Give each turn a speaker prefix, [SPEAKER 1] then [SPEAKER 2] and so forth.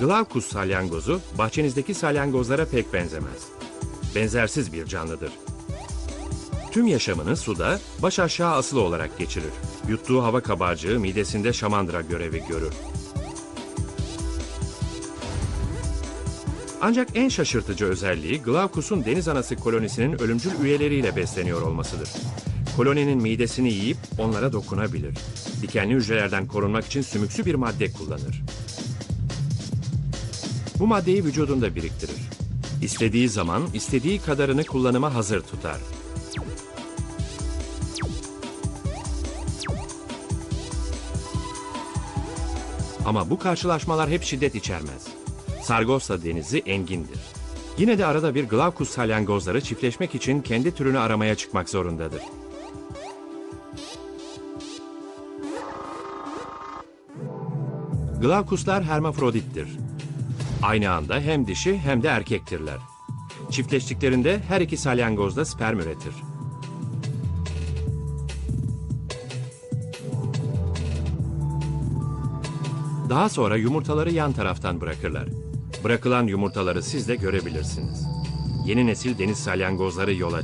[SPEAKER 1] Glaucus salyangozu bahçenizdeki salyangozlara pek benzemez. Benzersiz bir canlıdır. Tüm yaşamını suda baş aşağı asılı olarak geçirir. Yuttuğu hava kabarcığı midesinde şamandıra görevi görür. Ancak en şaşırtıcı özelliği Glaucus'un deniz anası kolonisinin ölümcül üyeleriyle besleniyor olmasıdır. Koloninin midesini yiyip onlara dokunabilir. Dikenli hücrelerden korunmak için sümüksü bir madde kullanır. Bu maddeyi vücudunda biriktirir. İstediği zaman istediği kadarını kullanıma hazır tutar. Ama bu karşılaşmalar hep şiddet içermez. Sargossa denizi engindir. Yine de arada bir Glaucus salyangozları çiftleşmek için kendi türünü aramaya çıkmak zorundadır. Glaucuslar hermafrodittir. Aynı anda hem dişi hem de erkektirler. Çiftleştiklerinde her iki salyangoz da sperm üretir. Daha sonra yumurtaları yan taraftan bırakırlar. Bırakılan yumurtaları siz de görebilirsiniz. Yeni nesil deniz salyangozları yola